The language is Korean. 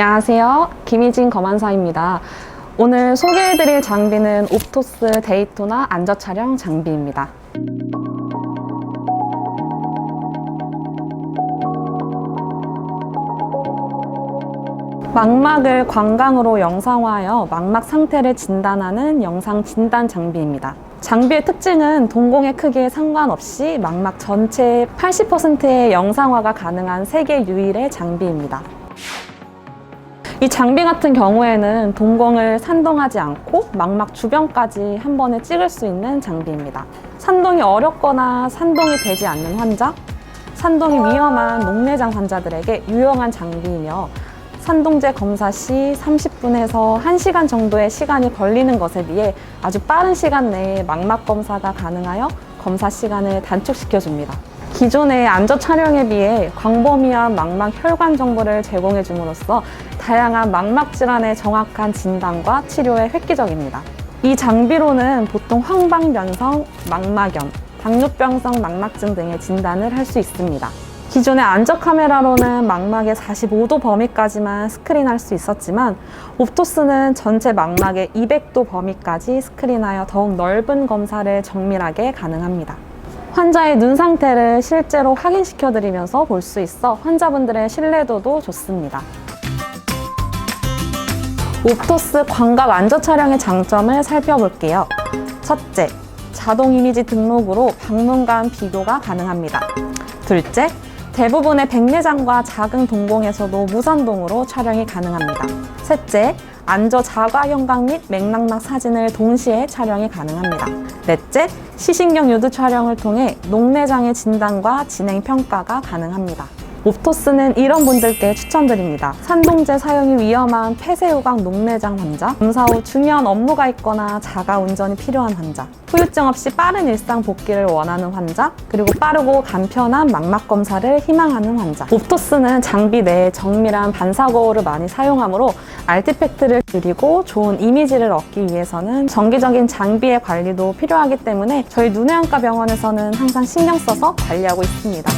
안녕하세요. 김희진 검안사입니다. 오늘 소개해드릴 장비는 옵토스 데이토나 안저 촬영 장비입니다. 망막을 광광으로 영상화하여 망막 상태를 진단하는 영상 진단 장비입니다. 장비의 특징은 동공의 크기에 상관없이 망막 전체의 80%의 영상화가 가능한 세계 유일의 장비입니다. 이 장비 같은 경우에는 동공을 산동하지 않고 망막 주변까지 한 번에 찍을 수 있는 장비입니다. 산동이 어렵거나 산동이 되지 않는 환자, 산동이 위험한 녹내장 환자들에게 유용한 장비이며 산동제 검사 시 30분에서 1시간 정도의 시간이 걸리는 것에 비해 아주 빠른 시간 내에 망막 검사가 가능하여 검사 시간을 단축시켜 줍니다. 기존의 안저 촬영에 비해 광범위한 망막 혈관 정보를 제공해 줌으로써 다양한 망막 질환의 정확한 진단과 치료에 획기적입니다. 이 장비로는 보통 황방변성, 망막염, 당뇨병성 망막증 등의 진단을 할 수 있습니다. 기존의 안저 카메라로는 망막의 45도 범위까지만 스크린할 수 있었지만 옵토스는 전체 망막의 200도 범위까지 스크린하여 더욱 넓은 검사를 정밀하게 가능합니다. 환자의 눈 상태를 실제로 확인시켜 드리면서 볼 수 있어 환자분들의 신뢰도도 좋습니다. 옵토스 광각 안저 촬영의 장점을 살펴볼게요. 첫째, 자동 이미지 등록으로 방문간 비교가 가능합니다. 둘째, 대부분의 백내장과 작은 동공에서도 무선동으로 촬영이 가능합니다. 셋째, 안저 자가 형광 및 맥락막 사진을 동시에 촬영이 가능합니다. 넷째, 시신경 유두 촬영을 통해 녹내장의 진단과 진행 평가가 가능합니다. 옵토스는 이런 분들께 추천드립니다. 산동제 사용이 위험한 폐쇄후광 녹내장 환자, 검사 후 중요한 업무가 있거나 자가 운전이 필요한 환자, 후유증 없이 빠른 일상 복귀를 원하는 환자, 그리고 빠르고 간편한 망막 검사를 희망하는 환자. 옵토스는 장비 내에 정밀한 반사 거울을 많이 사용하므로 알티팩트를 줄이고 좋은 이미지를 얻기 위해서는 정기적인 장비의 관리도 필요하기 때문에 저희 눈의안과 병원에서는 항상 신경 써서 관리하고 있습니다.